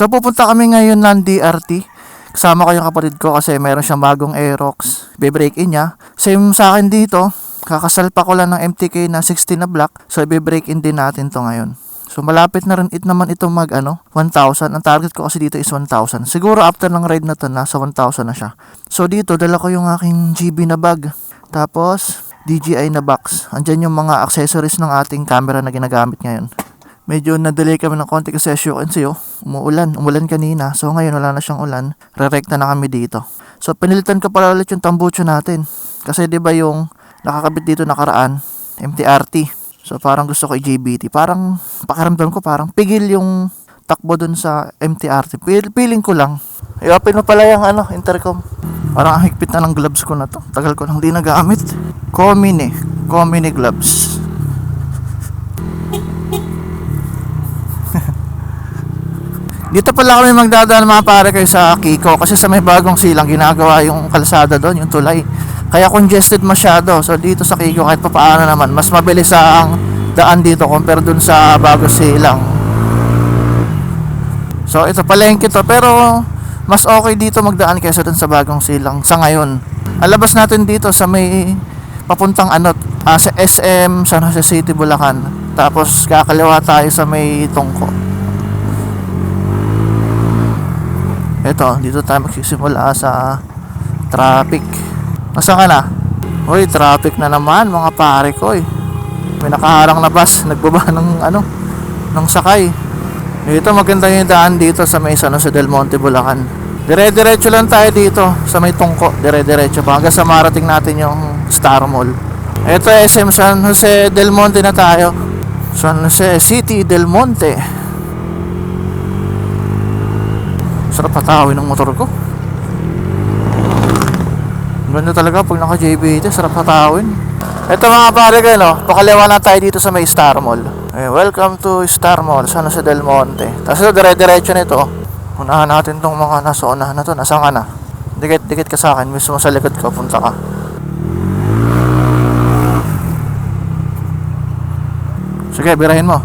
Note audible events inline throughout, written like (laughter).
So pupunta kami ngayon ng DRT. Kasama ko yung kapatid ko kasi meron siyang bagong Aerox. Be-break in niya. Same sa akin dito. Kakasalpa ko lang ng MTK na 16 na block. So i-break in din natin to ngayon. So malapit na rin it naman ito mag ano, 1,000. Ang target ko kasi dito is 1,000. Siguro after ng ride na to, nasa 1,000 na siya. So dito, dala ko yung aking GB na bag. Tapos, DJI na box. Andyan yung mga accessories ng ating camera na ginagamit ngayon. Medyo na-delay kami ng konti kasi as you can see, oh, umuulan. Umulan kanina. So ngayon wala na siyang ulan. Rerekta na kami dito. So pinilitan ko pala ulit yung tambucho natin. Kasi 'di ba yung nakakabit dito nakaraan, MTRT. So parang gusto ko i-JBT. Parang pakiramdam ko parang pigil yung takbo dun sa MTRT. Feel- Feeling ko lang. I-open mo pala yung ano, intercom. Parang ang higpit na ng gloves ko na to. Tagal ko nang di nagamit. Komine. Komine gloves. Dito pala kami magdadaan mga pare kayo sa Kiko kasi sa may bagong silang ginagawa yung kalsada doon, yung tulay. Kaya congested masyado. So dito sa Kiko kahit papaano naman, mas mabilis ang daan dito compare dun sa bagong silang. So ito palengke to pero mas okay dito magdaan kaysa dun sa bagong silang sa ngayon. Alabas natin dito sa may papuntang ano ah, sa SM San Jose City Bulacan. Tapos kakaliwa tayo sa may Tungko. Ito, dito tayo magsisimula sa traffic. Nasaan ka na? Uy, traffic na naman mga pare ko eh. May nakaharang na bus, (laughs) nagbaba ng ano, ng sakay. Dito maganda yung daan dito sa may San Jose del Monte, Bulacan. Dire-diretso lang tayo dito sa may tungko. Dire-diretso pa hanggang sa marating natin yung Star Mall. Ito SM San Jose del Monte na tayo. San Jose City del Monte. Sarap patawin ng motor ko. Ganda talaga pag naka JBT, sarap patawin. Ito mga pare kayo, no? Pakaliwa na tayo dito sa may Star Mall. Eh, welcome to Star Mall, San Jose del Monte. Tapos ito, dire-diretso nito. Unahan natin tong mga nasa unahan na to. Nasaan ka na? Dikit-dikit ka sa akin, mismo sa likod ko, punta ka. Sige, birahin mo.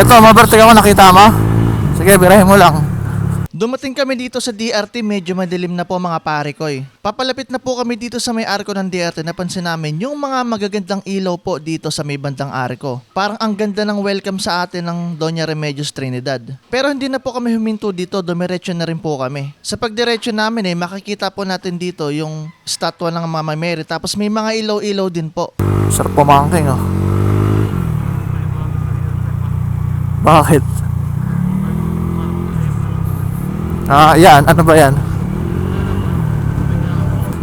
Eto, mabertig ako, nakita mo? Sige, birahin mo lang. Dumating kami dito sa DRT, medyo madilim na po mga pare ko eh. Papalapit na po kami dito sa may arko ng DRT, napansin namin yung mga magagandang ilaw po dito sa may bandang arko. Parang ang ganda ng welcome sa atin ng Doña Remedios Trinidad. Pero hindi na po kami huminto dito, dumiretso na rin po kami. Sa pagdiretso namin eh, makikita po natin dito yung statwa ng Mama Mary, tapos may mga ilaw-ilaw din po. Sarap pumangking oh. Bakit? Ah, yan. Ano ba yan?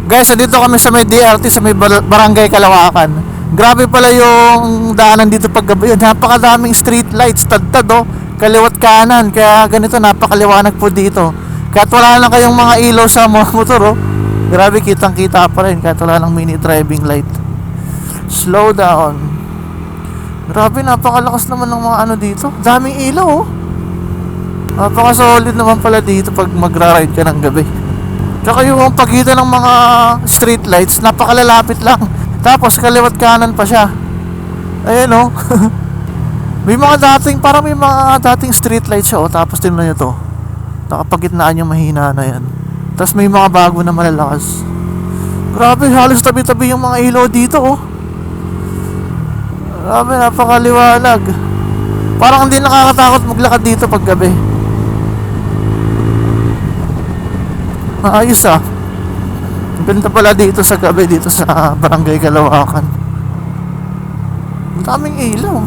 Guys, nandito kami sa may DRT sa may bar- barangay Kalawakan. Grabe pala yung daanan dito pag gabi. Napakadaming street lights, tad-tad oh. Kaliwat kanan. Kaya ganito, napakaliwanag po dito. Kahit wala lang kayong mga ilaw sa mga (laughs) motor oh. Grabe, kitang-kita pa rin kahit wala lang mini driving light. Slow down. Grabe, napakalakas naman ng mga ano dito. Daming ilaw oh. Napaka-solid naman pala dito pag magra-ride ka ng gabi. Tsaka yung pagitan ng mga street lights, napakalalapit lang. Tapos kaliwat kanan pa siya. Ayan oh. (laughs) may mga dating, parang may mga dating street lights siya oh. Tapos tingnan nyo to. Nakapagitnaan yung mahina na yan. Tapos may mga bago na malalakas. Grabe, halos tabi-tabi yung mga ilaw dito oh. Grabe, napakaliwanag. Parang hindi nakakatakot maglakad dito pag gabi. Ayos ah. Ganda pala dito sa gabi dito sa Barangay Kalawakan. Ang daming ilaw.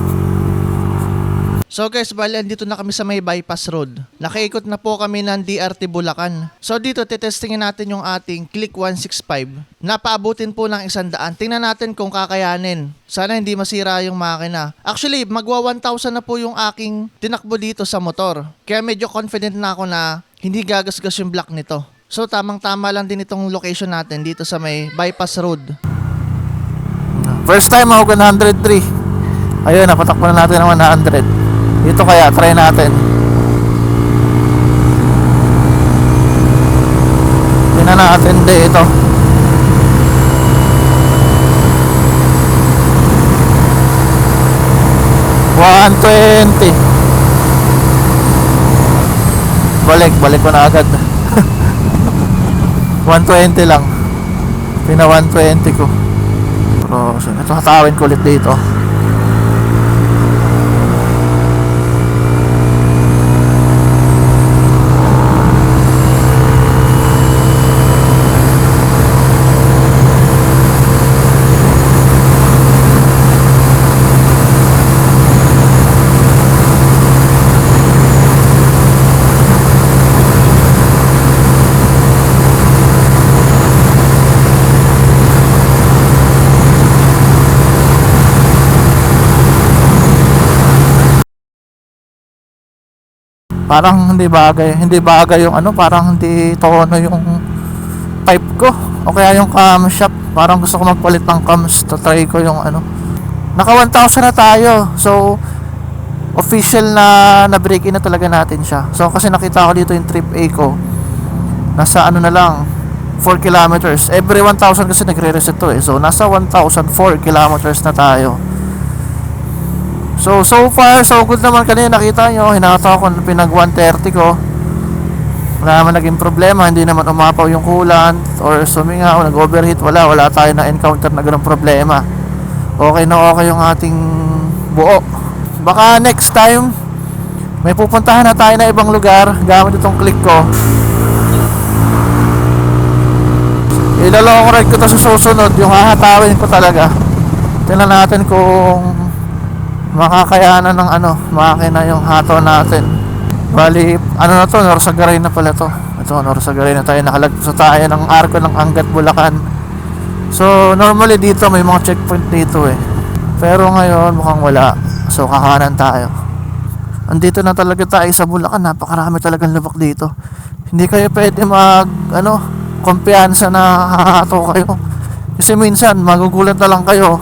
So guys, bali andito na kami sa may bypass road. Nakaikot na po kami ng DRT Bulacan. So dito, tetestingin natin yung ating Click 165. Napaabutin po ng isang daan. Tingnan natin kung kakayanin. Sana hindi masira yung makina. Actually, magwa 1,000 na po yung aking tinakbo dito sa motor. Kaya medyo confident na ako na hindi gagasgas yung block nito. So tamang-tama lang din itong location natin dito sa may bypass road. First time ako 103. Ayun, napatakbo na natin ng 100. Dito kaya, try natin. Tingnan natin dito. One twenty. pabalik, balik ko na agad. 120 lang. Pina 120 ko. Pero, so, ito hatawin ko ulit dito. Parang hindi bagay hindi bagay yung ano parang hindi tono yung pipe ko. O kaya yung camshaft parang gusto ko magpalit ng cams try ko yung ano. Naka 1,000 na tayo so official na na break in na talaga natin siya. So kasi nakita ko dito yung trip A ko nasa ano na lang 4 kilometers. Every 1,000 kasi nagre-reset to eh. So nasa 1,004 kilometers na tayo So, so far, so good naman kanina. Nakita nyo, hinataw ko pinag 130 ko. Wala naman naging problema. Hindi naman umapaw yung coolant or suminga o nag-overheat. Wala, wala tayo na encounter na ganung problema. Okay na okay yung ating buo. Baka next time, may pupuntahan na tayo na ibang lugar gamit itong click ko. Ilalong ko to sa susunod, yung hahatawin ko talaga. Tingnan natin kung makakayanan ng ano, makina yung hato natin. Bali, ano na to, Norsagaray na pala to. Ito, Norsagaray na tayo. Nakalagso tayo ng arko ng Angat Bulacan. So, normally dito may mga checkpoint dito eh. Pero ngayon mukhang wala. So, kakanan tayo. Andito na talaga tayo sa Bulacan. Napakarami talagang lubak dito. Hindi kayo pwede mag, ano, kumpiyansa na hahato kayo. Kasi minsan, magugulat na lang kayo.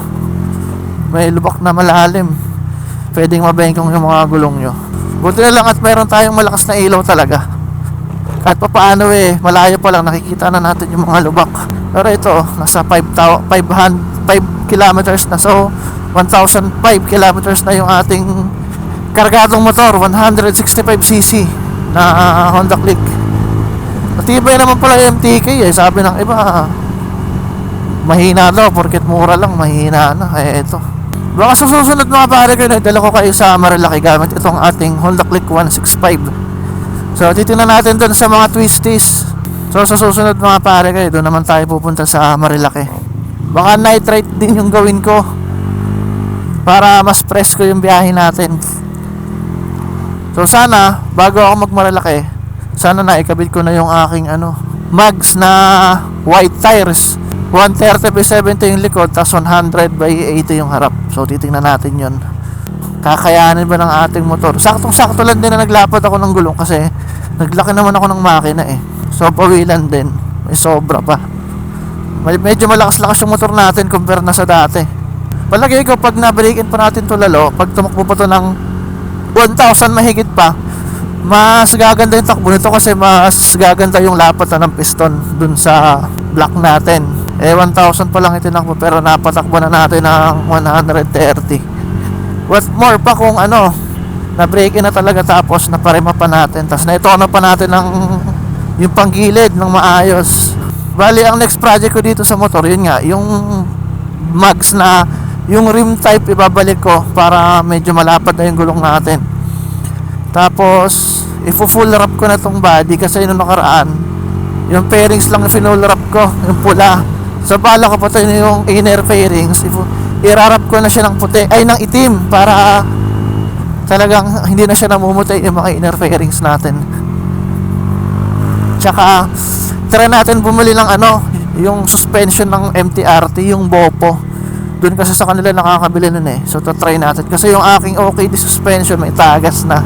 May lubak na malalim pwedeng mabengkong yung mga gulong nyo. Buti na lang at meron tayong malakas na ilaw talaga. Kahit pa paano eh malayo pa lang nakikita na natin yung mga lubak. Pero ito nasa 5, 500, 5 kilometers na. So 1005 kilometers na yung ating kargadong motor 165cc na Honda Click. Matibay naman pala yung MTK eh sabi ng iba mahina daw porket mura lang mahina na. Eh ito Baka sa susunod mga pare ko, dala ko kayo sa Marilaki gamit itong ating Honda Click 165. So, titingnan natin doon sa mga twisties. So, sa susunod mga pare kayo, doon naman tayo pupunta sa Marilaki. Baka night ride din yung gawin ko. Para mas presko yung biyahe natin. So, sana, bago ako magmarilaki, sana na ikabit ko na yung aking ano, mags na white tires 130 by 70 yung likod tapos 100 by 80 yung harap. So titingnan natin yon kakayanin ba ng ating motor? Saktong sakto lang din na naglapad ako ng gulong kasi naglaki naman ako ng makina eh. So pawilan din. May sobra pa. Medyo malakas-lakas yung motor natin compare na sa dati. Palagay ko pag na-breakin pa natin to lalo pag tumakbo pa to ng 1,000 mahigit pa mas gaganda yung takbo nito kasi mas gaganda yung lapat na ng piston dun sa block natin eh 1,000 pa lang itinakbo pero napatakbo na natin ng 130 what more pa kung ano na break na talaga tapos naparema pa natin. Tapos na ito pa natin ng yung panggilid ng maayos. Bali ang next project ko dito sa motor yun nga yung mags na yung rim type ibabalik ko para medyo malapad na yung gulong natin. Tapos ifo-full wrap ko na tong body kasi nung nakaraan yung fairings lang na finull wrap ko yung pula So bala ko pa yung inner fairings irarap ko na siya ng puti ay ng itim para talagang hindi na siya namumuti yung mga inner fairings natin. Tsaka try natin bumili ng ano yung suspension ng MTRT yung Bopo. Doon kasi sa kanila nakakabili nun eh. So to try natin. Kasi yung aking OKD suspension may tagas na.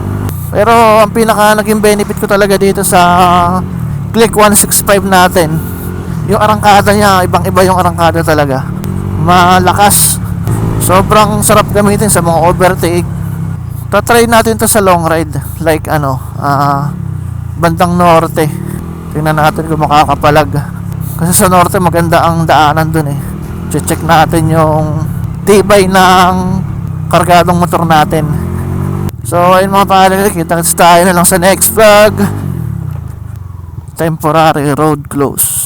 Pero ang pinaka naging benefit ko talaga dito sa Click 165 natin yung arangkada niya ibang iba yung arangkada talaga. Malakas. Sobrang sarap gamitin sa mga overtake. Tatry natin to sa long ride. Like ano ah bandang norte. Tingnan natin kung makakapalag. Kasi sa norte maganda ang daanan dun eh. Check natin yung tibay ng kargadong motor natin. So ayun mga pare kita tayo na lang sa next vlog. Temporary road close.